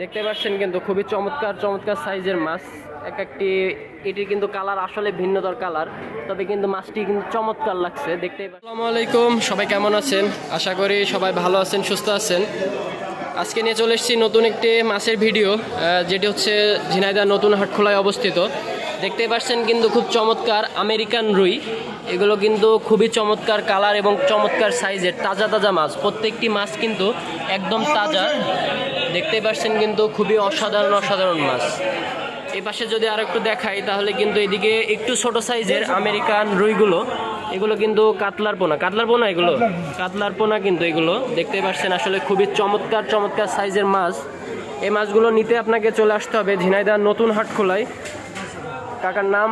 দেখতে পাচ্ছেন কিন্তু খুবই চমৎকার চমৎকার সাইজের মাছ। এক একটি, এটির কিন্তু কালার আসলে ভিন্নতর কালার, তবে কিন্তু মাছটি কিন্তু চমৎকার লাগছে, দেখতে আসসালামু আলাইকুম, সবাই কেমন আছেন? আশা করি সবাই ভালো আছেন, সুস্থ আছেন। আজকে নিয়ে চলে এসেছি নতুন একটি মাছের ভিডিও যেটি হচ্ছে ঝিনাইদহ নতুন হাটখোলায় অবস্থিত। দেখতে পাচ্ছেন কিন্তু খুব চমৎকার আমেরিকান রুই। এগুলো কিন্তু খুবই চমৎকার কালার এবং চমৎকার সাইজের, তাজা তাজা মাছ। প্রত্যেকটি মাছ কিন্তু একদম তাজা। দেখতে পাচ্ছেন কিন্তু খুবই অসাধারণ অসাধারণ মাছ। এই পাশে যদি আর একটু দেখাই, তাহলে কিন্তু এদিকে একটু ছোট সাইজের আমেরিকান রুইগুলো, এগুলো কিন্তু কাতলার পোনা। কাতলার পোনা এগুলো? কাতলার পোনা কিন্তু এগুলো। দেখতে পাচ্ছেন আসলে খুবই চমৎকার চমৎকার সাইজের মাছ। এই মাছগুলো নিতে আপনাকে চলে আসতে হবে ঝিনাইদার নতুন হাট খোলায় কাকার নাম?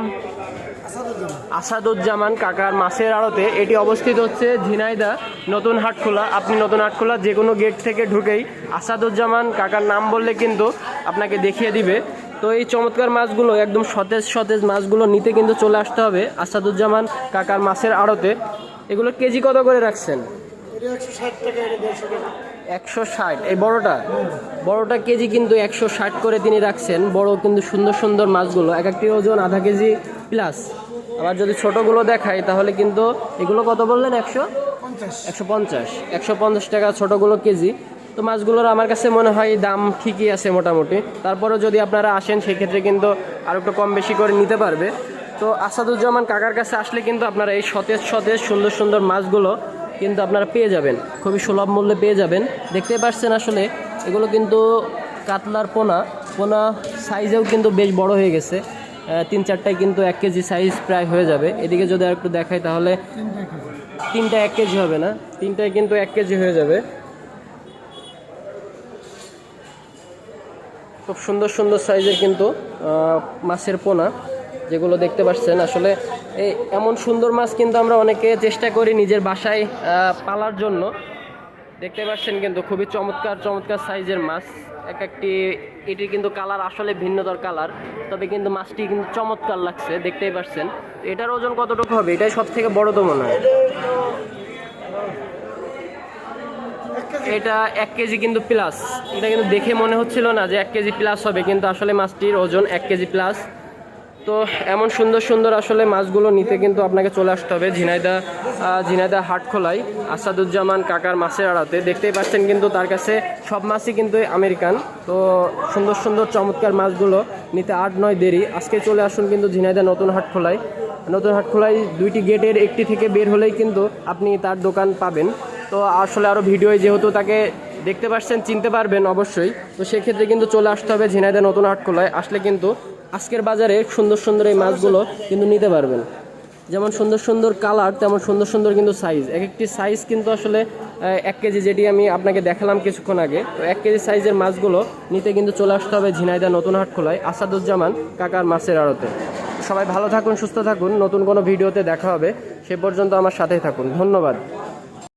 আসাদুজ্জামান কাকার মাছের আড়তে এটি অবস্থিত হচ্ছে ঝিনাইদা নতুন হাটখোলা। আপনি নতুন হাটখোলা যে কোনো গেট থেকে ঢুকেই আসাদুজ্জামান কাকার নাম বললে কিন্তু আপনাকে দেখিয়ে দিবে। তো এই চমৎকার মাছগুলো, একদম সতেজ সতেজ মাছগুলো নিতে কিন্তু চলে আসতে হবে আসাদুজ্জামান কাকার মাছের আড়তে। এগুলো কেজি কত করে রাখছেন? একশো ষাট টাকা। একশো ষাট। এই বড়টা? বড়টা কেজি কিন্তু একশো ষাট করে তিনি রাখছেন। বড় কিন্তু সুন্দর সুন্দর মাছগুলো। এক একটি ওজন আধা কেজি প্লাস আবার যদি ছোটোগুলো দেখাই তাহলে কিন্তু এগুলো কত বললেন একশো? পঞ্চাশ। একশো পঞ্চাশ। একশো পঞ্চাশ টাকা ছোটোগুলো কেজি। তো মাছগুলোর আমার কাছে মনে হয় দাম ঠিকই আছে মোটামুটি। তারপরেও যদি আপনারা আসেন সেক্ষেত্রে কিন্তু আর একটু কম বেশি করে নিতে পারবে। তো আসাদুজ্জামান কাকার কাছে আসলে কিন্তু আপনারা এই সতেজ সতেজ সুন্দর সুন্দর মাছগুলো কিন্তু আপনারা পেয়ে যাবেন। খুবই সুলভ মূল্যে পেয়ে যাবেন। দেখতে পাচ্ছেন আসলে এগুলো কিন্তু কাতলার পোনা। পোনা সাইজেও কিন্তু বেশ বড় হয়ে গেছে। তিন চারটায় কিন্তু এক কেজি সাইজ প্রায় হয়ে যাবে। এদিকে যদি আর একটু দেখাই তাহলে তিনটা এক কেজি হবে না? তিনটায় কিন্তু এক কেজি হয়ে যাবে। খুব সুন্দর সুন্দর সাইজের কিন্তু মাছের পোনা, যেগুলো দেখতে পাচ্ছেন। আসলে এই এমন সুন্দর মাছ কিন্তু আমরা অনেকে চেষ্টা করি নিজের বাসায় পালার জন্য। দেখতে পাচ্ছেন কিন্তু খুবই চমৎকার চমৎকার সাইজের মাছ। এক একটি, এটির কিন্তু কালার আসলে ভিন্নতর কালার, তবে কিন্তু মাছটি কিন্তু চমৎকার লাগছে, দেখতেই পাচ্ছেন। এটার ওজন কতটুকু হবে? এটাই সব থেকে বড় তো মনে হয়। এটা এক কেজি কিন্তু প্লাস এটা কিন্তু দেখে মনে হচ্ছিল না যে এক কেজি প্লাস হবে, কিন্তু আসলে মাছটির ওজন এক কেজি প্লাস তো এমন সুন্দর সুন্দর আসলে মাছগুলো নিতে কিন্তু আপনাকে চলে আসতে হবে ঝিনাইদা ঝিনাইদা হাট খোলায় আসাদুজ্জামান কাকার মাছের আড়াতে। দেখতেই পাচ্ছেন কিন্তু তার কাছে সব মাছই কিন্তু আমেরিকান। তো সুন্দর সুন্দর চমৎকার মাছগুলো নিতে আট নয় দেরি। আজকে চলে আসুন কিন্তু ঝিনাইদা নতুন হাট খোলায় নতুন হাট খোলায় দুইটি গেটের একটি থেকে বের হলেই কিন্তু আপনি তার দোকান পাবেন। তো আসলে আরও ভিডিও যেহেতু তাকে দেখতে পাচ্ছেন, চিনতে পারবেন অবশ্যই। তো সেক্ষেত্রে কিন্তু চলে আসতে হবে ঝিনাইদা নতুন হাট খোলায়। আসলে কিন্তু আজকের বাজারে সুন্দর সুন্দর এই মাছগুলো কিন্তু নিতে পারবেন। যেমন সুন্দর সুন্দর কালার তেমন সুন্দর সুন্দর কিন্তু সাইজ এক একটি সাইজ কিন্তু আসলে এক কেজি যেটি আমি আপনাকে দেখালাম কিছুক্ষণ আগে, তো এক কেজি সাইজের মাছগুলো নিতে কিন্তু চলে আসতে হবে ঝিনাইদা নতুন হাট খোলায়, আসাদুজ্জামান কাকার মাছের আড়তে। সবাই ভালো থাকুন, সুস্থ থাকুন। নতুন কোনো ভিডিওতে দেখা হবে। সে পর্যন্ত আমার সাথেই থাকুন। ধন্যবাদ।